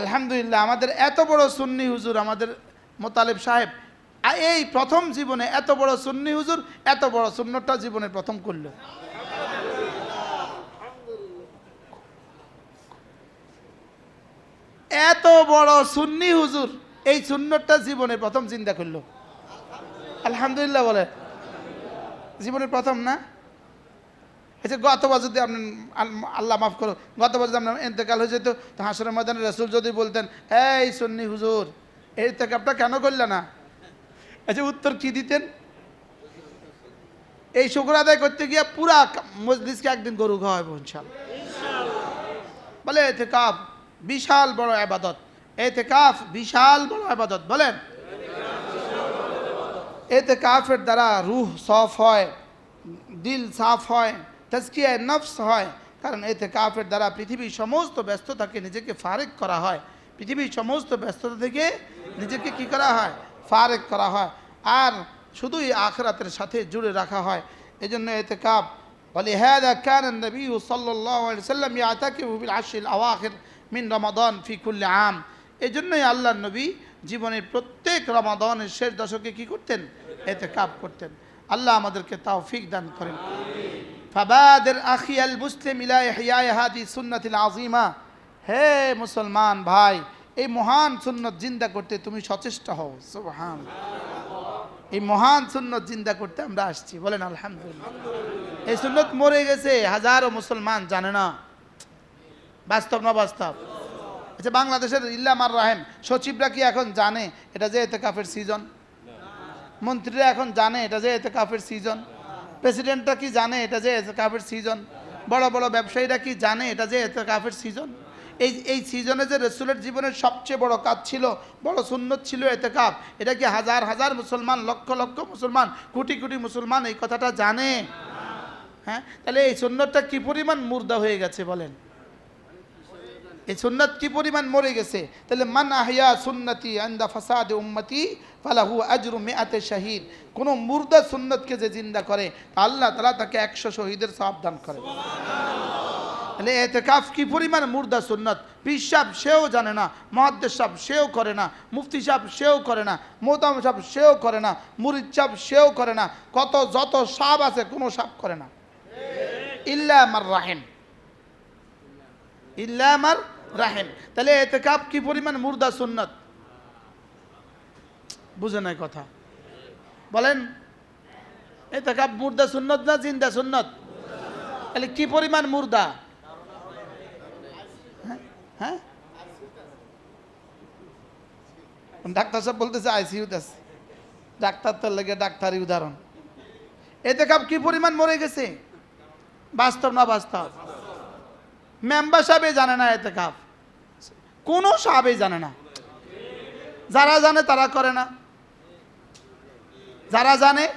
আলহামদুলিল্লাহ, আমাদের এত বড় সুন্নি হুজুর আমাদের মোতালেব সাহেব এই প্রথম জীবনে এত বড় সুন্নি হুজুর, এত বড় সুন্নতটা জীবনে প্রথম করল। এত বড় সুন্নি হুজুর এই সুন্নতটা জীবনে প্রথম চিন্তা করল। আলহামদুলিল্লাহ বলে। জীবনের প্রথম না? এই যে গতবার যদি আপনি আল- আল্লাহ মাফ করো গতবার যদি আপনার এতেকাল হয়ে যেত, তো হাসরের ময়দানে রসুল যদি বলতেন, এই সুন্নি হুজুর, এই তেকাপটা কেন করলে না? আচ্ছা উত্তর কি দিতেন? এই শুক্র আদায় করতে গিয়ে পুরা মজলিসকে একদিন গরু খাওয়াবো ইনশাল্লাহ বলে এতে কাপ বিশাল বড় আবাদত। এতে কাফ বিশাল বড় আবাদত। বলেন এতে কাফের দ্বারা রুহ সফ হয়, দিল সাফ হয় তস্কিয়ায় নফস হয় কারণ এতে কাফের দ্বারা পৃথিবীর সমস্ত ব্যস্ততাকে নিজেকে ফারেক করা হয় পৃথিবীর সমস্ত ব্যস্ততা থেকে নিজেকে কি করা হয় ফারেক করা হয় আর শুধুই আখরাতের সাথে জুড়ে রাখা হয় এই জন্য এতে কাপ ولهذا كان النبي صلى الله عليه وسلم يعتكف في العشر الأواخر من رمضان في كل عام এই জন্যই আল্লাহ নবী জীবনের প্রত্যেক রমাদানের শেষ দশকে কি করতেন এতে কাপ করতেন আল্লাহ আমাদেরকে তাওফিক দান করেন ফাবাদের আখিয়াল মুসলিম ইলা ইহয়ায়ে হাদি সুন্নাতিল আজিমা হে মুসলমান ভাই, এই মহান সুন্নত জিন্দা করতে তুমি সচেষ্ট হও। সুবহান এই মহান সুন্নত জিন্দা করতে আমরা আসছি। বলেন, আলহামদুলিল্লাহ। এই সুন্নত মরে গেছে, হাজারো মুসলমান জানে না। বাস্তব না বাস্তব? আচ্ছা বাংলাদেশের ইল্লামার রাহেম, সচিবরা কি এখন জানে এটা যে এতে কাফের সিজন মন্ত্রীরা এখন জানে এটা যে এতে কাফের সিজন প্রেসিডেন্টরা কি জানে এটা যে এতে কাফের সিজন বড় বড় ব্যবসায়ীরা কি জানে এটা যে এতে কাফের সিজন এই এই সিজনে যে রসুলের জীবনের সবচেয়ে বড় কাজ ছিল, বড় সুন্নত ছিল এতে কাপ এটা কি হাজার হাজার মুসলমান, লক্ষ লক্ষ মুসলমান, কোটি কোটি মুসলমান এই কথাটা জানে? হ্যাঁ? তাহলে এই সুন্নতটা কি পরিমাণ মুর্দা হয়ে গেছে বলেন? এই সুন্নত কি পরিমাণ মরে গেছে? তাহলে মান আহিয়া সুন্নতি আন্দা ফাসাদ উম্মতি ফালাহু আজরু মেআতে শাহিদ। কোনো মুর্দা সুন্নতকে যে জিন্দা করে আল্লাহ তালা তাকে একশো শহীদের সাবধান করে। তাহলে এতেকাফ কি পরিমাণ মুর্দা সুন্নত? পীর সাহেব সেও জানে না, মহাদ্দেশ সাহেব সেও করে না, মুফতি সাহেব সেও করে না মোতাম সাহেব সেও করে না, মুরিদ সাহেব সেও করে না, কত যত সাপ আছে কোনো সাপ করে না। ইল্লা আমার রাহেম। ইল্লা আমার রাহেম। তাহলে এতেকাপ কি পরিমাণ মুর্দা সুন্নত? বুঝে নাই কথা। বলেন এতেকাপ মুর্দা সুন্নত না জিন্দা সুন্নত? তাহলে কি পরিমাণ মুর্দা? হ্যাঁ? হ্যাঁ? ডাক্তার সাহেব বলতেছে আইসিউতে আছে। ডাক্তার তো লেগে ডাক্তারই উদাহরণ। এতে কাপ কি পরিমাণ মরে গেছে? বাস্তব না বাস্তব? মেম্বার সাহেবে জানে না এতে কাপ কোনো সাহেবে জানে না। যারা জানে তারা করে না। যারা জানে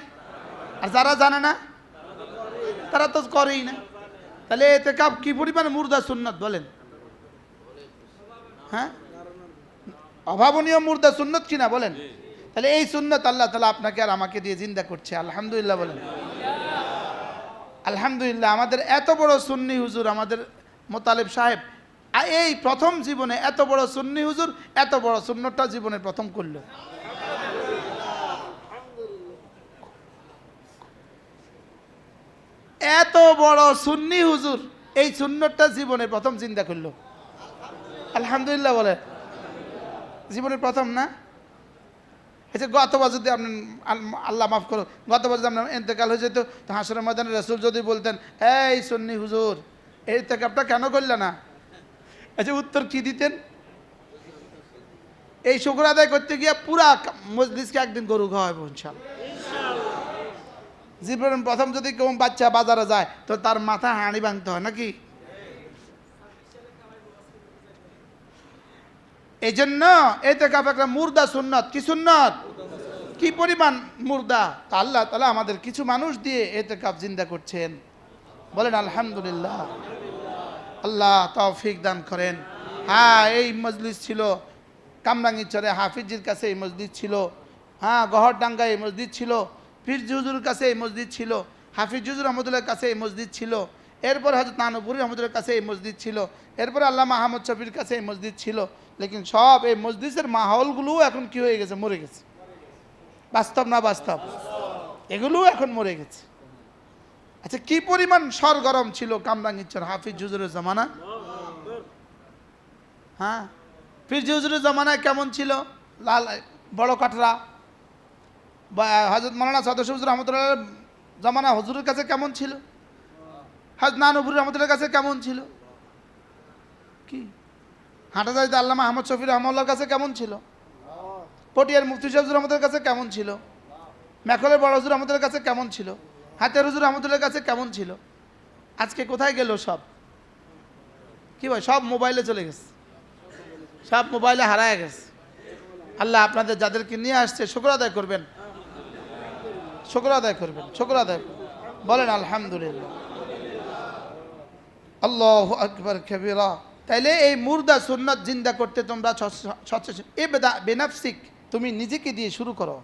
আর যারা জানে না, তারা তো করেই না। তাহলে এতে কাপ কি পরিমাণ মুর্দা সুন্নত বলেন? হ্যাঁ? অভাবনীয় মুর্দা সুন্নত কিনা বলেন? তাহলে এই সুন্নত আল্লাহ তালা আপনাকে আর আমাকে দিয়ে জিন্দা করছে। আলহামদুলিল্লাহ বলেন। আলহামদুলিল্লাহ, আমাদের এত বড় সুন্নি হুজুর আমাদের মোতালেব সাহেব এই প্রথম জীবনে এত বড় সুন্নি হুজুর, এত বড় সুন্নটা জীবনে প্রথম করল। এত বড় সুন্নি হুজুর, এই সুন্নতটা জীবনে প্রথম চিন্তা করল। আলহামদুলিল্লাহ বলে জীবনের প্রথম না? যে গতবার যদি আপনি আল্লাহ মাফ করো গতবার যদি আপনার এতেকাল হয়ে যেত, তো হাসরের ময়দানে রসুল যদি বলতেন, এই সুন্নি হুজুর এই তেকাপটা কেন করলে না? আচ্ছা উত্তর কি দিতেন? এই শুক্র আদায় করতে গিয়ে পুরা মজলিসকে একদিন গরু খাওয়াবো ইনশাল্লাহ জীবন প্রথম যদি কেউ বাচ্চা বাজারে যায়, তো তার মাথা হাঁড়ি ভাঙতে হয় নাকি? এই জন্য এতে কাপ একটা মুর্দা সুন্নত। কি সুন্নত? কি পরিমাণ মুর্দা? তা আল্লাহ তালা আমাদের কিছু মানুষ দিয়ে এতে কাপ জিন্দা করছেন। বলেন, আলহামদুলিল্লাহ। আল্লাহ তৌফিক দান করেন। হ্যাঁ এই মজলিস ছিল কামরাঙ্গিচরে হাফিজির কাছে এই মসজিদ ছিল। হ্যাঁ গহরডাঙ্গায় এই মসজিদ ছিল পীর হুজুর কাছে এই মসজিদ ছিল, হাফিজ হুজুর রহমতুল্লাহর কাছে এই মসজিদ ছিল। এরপর হজরত নানুপুরি রহমতুল্লার কাছে এই মসজিদ ছিল। এরপর আল্লাহ আহমদ শফির কাছে এই মসজিদ ছিল। লেকিন সব এই মসজিদের মাহলগুলোও এখন কি হয়ে গেছে? মরে গেছে। বাস্তব না বাস্তব? এগুলোও এখন মরে গেছে। আচ্ছা কি পরিমাণ সরগরম ছিল কামরাঙ্গিচর হাফিজ জুজুরের জামানা? হ্যাঁ? ফির জুজুরের জামানায় কেমন ছিল? লাল, বড় কাটরা? বা হজরত মৌলানা সদস্য হুজুর রহমতুল্লাহ জামানা হজুরের কাছে কেমন ছিল? হজ নানুবুর রহমতুল্লাহ কাছে কেমন ছিল? কি? হাটাজারিতে আল্লামা আহমদ শফির রহমুল্লার কাছে কেমন ছিল? পটিয়ার মুফতি শাহুর রহমতের কাছে কেমন ছিল? মেখলের বড় হজুর রহমতুল্লার কাছে কেমন ছিল? হাতের হুজুর রহমতুল্লার কাছে কেমন ছিল? আজকে কোথায় গেল সব? কি ভাই সব মোবাইলে চলে গেছে। সব মোবাইলে হারায় গেছে। আল্লাহ আপনাদের যাদেরকে নিয়ে আসছে, শুক্র আদায় করবেন। শুক্র আদায় করবেন, শুক্র আদায় বলেন, আলহামদুলিল্লাহ। আল্লাহ আকবর, কবিরা। তাইলে এই মুর্দা সুন্নত জিন্দা করতে তোমরা এ বেদা বেনাফসিক তুমি নিজেকে দিয়ে শুরু করো।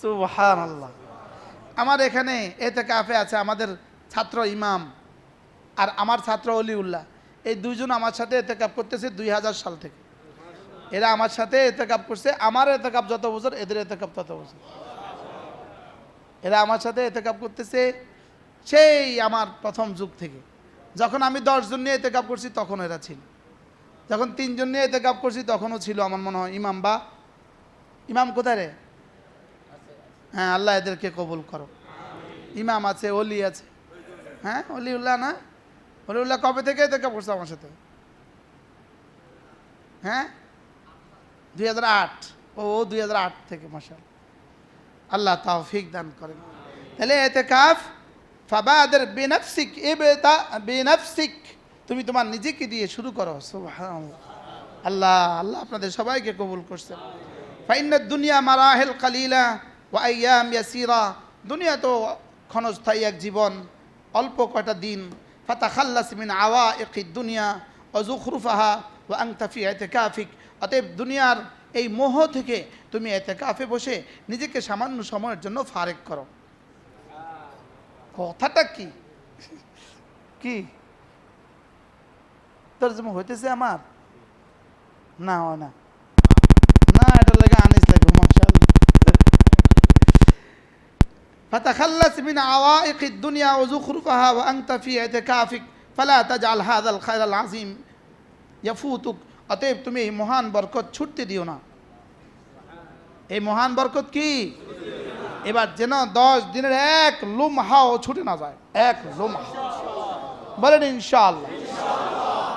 সুবহান আল্লাহ আমার এখানে এতে কাফে আছে আমাদের ছাত্র ইমাম আর আমার ছাত্র অলিউল্লাহ। এই দুইজন আমার সাথে এতে কাপ করতেছে দুই হাজার সাল থেকে। এরা আমার সাথে এতে কাপ করছে, আমার এতে কাপ যত বছর, এদের এতে কাপ তত বছর। এরা আমার সাথে এতে কাপ করতেছে সেই আমার প্রথম যুগ থেকে। যখন আমি দশজন নিয়ে এতে কাপ করছি, তখন এরা ছিল। যখন তিনজন নিয়ে এতে কাপ করছি, তখনও ছিল আমার মনে হয় ইমাম বা, ইমাম কোথায় রে? হ্যাঁ আল্লাহ এদেরকে কবুল করো। ইমাম আছে অলি আছে। হ্যাঁ অলিউল্লাহ না? অলিউল্লাহ কবে থেকে কাপ করছে আমার সাথে? হ্যাঁ? দুই হাজার আট। ও দুই হাজার আট থেকে মশাল আল্লাহ তাওফিক দান করেন। তাহলে এতে কাফ ফাবাদের বেনাফসিক এ বেতা বেনাফসিক। তুমি তোমার নিজেকে দিয়ে শুরু করো। আল্লাহ আল্লাহ আপনাদের সবাইকে কবুল করছেন ফাইনাত দুনিয়া মারাহেল কালিলা। ওয়া আইয়াম ইয়াসিরা দুনিয়া তো ক্ষণস্থায়ী এক জীবন, অল্প কয়টা দিন। ফাতা খাল্লাস মিন আওয়া একি দুনিয়া অজুখরুফাহা ও আংতাফি এতে কাফিক অতএব দুনিয়ার এই মোহ থেকে তুমি এতে কাফে বসে নিজেকে সামান্য সময়ের জন্য ফারেক করো। কথাটা কি? কি? তর্জমা হইতেছে আমার? না না। না এটা লাগে আনিস লাগবে فتخلص من عوائق الدنيا وزخرفها وأنت في اعتكافك فلا تجعل هذا الخير العظيم يفوتك অতএব তুমি এই মহান বরকত ছুটতে দিও না এই মহান বরকত কি এবার যেন দশ দিনের এক লুমহাও ছুটে না যায় এক লুমহা বলেন ইনশাআল্লাহ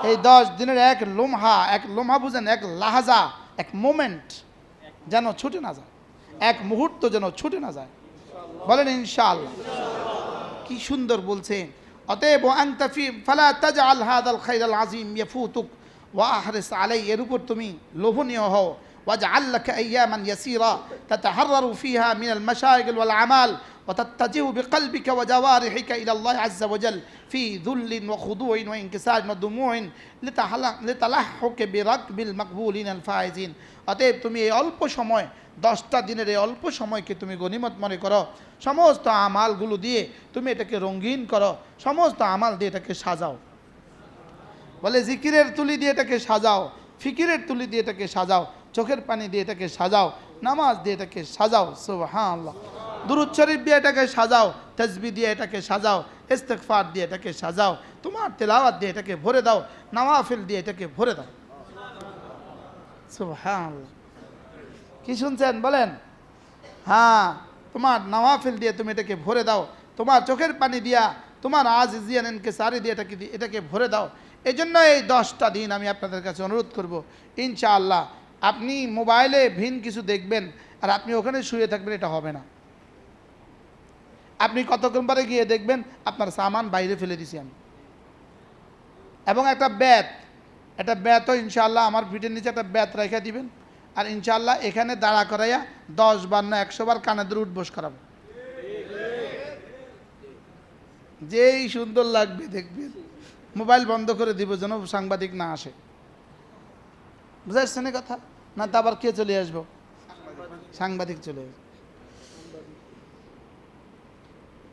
এই দশ দিনের এক লুমহা এক লুমহা বুঝেন এক লাহাজা এক মোমেন্ট যেন ছুটে না যায় এক মুহূর্ত যেন ছুটে না যায় বলেন ইনশাআল্লাহ কি সুন্দর বলছে অতএব আন্তাফি ফালা তাজ আল হাদ আল খাইদ আল আজিম ইয়াফুতুক ওয়া আহরিস আলাই এর উপর তুমি লোভনীয় হও ওয়াজ আল্লাহ ইয়ামান ইয়াসিরা তাতাহাররু ফিহা মিনাল মাশাইগিল ওয়াল আমাল وتتجه بقلبك وجوارحك الى الله عز وجل في ذل وخضوع وانكسار ودموع لتحلق- لتلحق بركب المقبولين الفائزين অতএব তুমি এই অল্প সময় দশটা দিনের এই অল্প সময়কে তুমি গণিমত মনে করো সমস্ত আমালগুলো দিয়ে তুমি এটাকে রঙিন করো সমস্ত আমাল দিয়ে এটাকে সাজাও বলে জিকিরের তুলি দিয়ে এটাকে সাজাও ফিকিরের তুলি দিয়ে এটাকে সাজাও চোখের পানি দিয়ে এটাকে সাজাও নামাজ দিয়ে এটাকে সাজাও হ্যাঁ আল্লাহ দুরুদ শরীফ দিয়ে এটাকে সাজাও তসবি দিয়ে এটাকে সাজাও ইস্তেকফার দিয়ে এটাকে সাজাও, তোমার তেলাওয়াত দিয়ে এটাকে ভরে দাও, নওয়াফিল দিয়ে এটাকে ভরে দাও। হ্যাঁ কি শুনছেন বলেন? হ্যাঁ তোমার নওয়াফিল দিয়ে তুমি এটাকে ভরে দাও, তোমার চোখের পানি দিয়া তোমার আজ জিয়ানকে সারি দিয়ে এটাকে এটাকে ভরে দাও। এই জন্য এই দশটা দিন আমি আপনাদের কাছে অনুরোধ করব, ইনশাআল্লাহ আপনি মোবাইলে ভিন কিছু দেখবেন আর আপনি ওখানে শুয়ে থাকবেন, এটা হবে না। আপনি কতক্ষণ পরে গিয়ে দেখবেন, আপনার সামান বাইরে ফেলে দিছি আমি। এবং একটা ব্যাত, একটা ব্যাতও ইনশাল্লাহ আমার পিঠের নিচে একটা ব্যাত রেখে দিবেন। আর ইনশাল্লাহ এখানে দাঁড়া করাইয়া দশ বার না একশো বার কানে দূর উঠবোস করাবো। যেই সুন্দর লাগবে দেখবেন। মোবাইল বন্ধ করে দিব যেন সাংবাদিক না আসে। এই কথা? না, তা আবার কে চলে আসব? সাংবাদিক চলে আসব।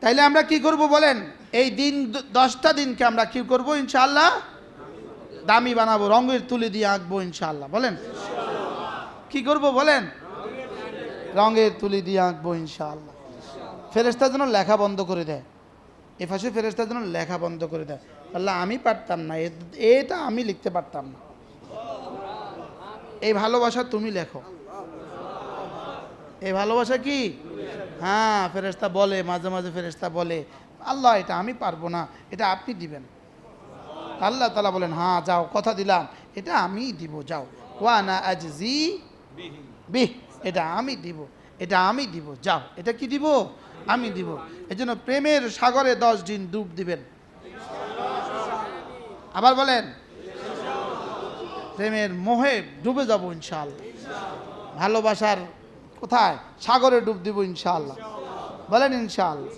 তাইলে আমরা কি করব বলেন? এই দিন দশটা দিনকে আমরা কি করব ইনশাআল্লাহ? দামি বানাবো, রঙের তুলি দিয়ে আঁকবো ইনশাআল্লাহ, বলেন? কি করব বলেন? রঙের তুলি দিয়ে আঁকবো ইনশাআল্লাহ। ফেরেস্তার জন্য লেখা বন্ধ করে দেয়। এ পাশে ফেরেস্তার জন্য লেখা বন্ধ করে দেয়। আল্লাহ, আমি পারতাম না এটা আমি লিখতে পারতাম না। এই ভালোবাসা তুমি লেখো। এই ভালোবাসা কি? হ্যাঁ ফেরেস্তা বলে, মাঝে মাঝে ফেরেস্তা বলে, আল্লাহ, এটা আমি পারব না, এটা আপনি দিবেন। আল্লাহ তালা বলেন হ্যাঁ যাও, কথা দিলাম, এটা আমি দিব, যাও। ওয়ানা আজ জি বিহ। এটা আমি দিব, এটা আমি দিব, যাও। এটা কি দিব? আমি দিব। এই জন্য প্রেমের সাগরে দশ দিন ডুব দিবেন। আবার বলেন প্রেমের মোহে ডুবে যাব ইনশাআল্লাহ। ভালোবাসার কোথায়? সাগরে ডুব দিব ইনশাআল্লাহ। বলেন ইনশাআল্লাহ।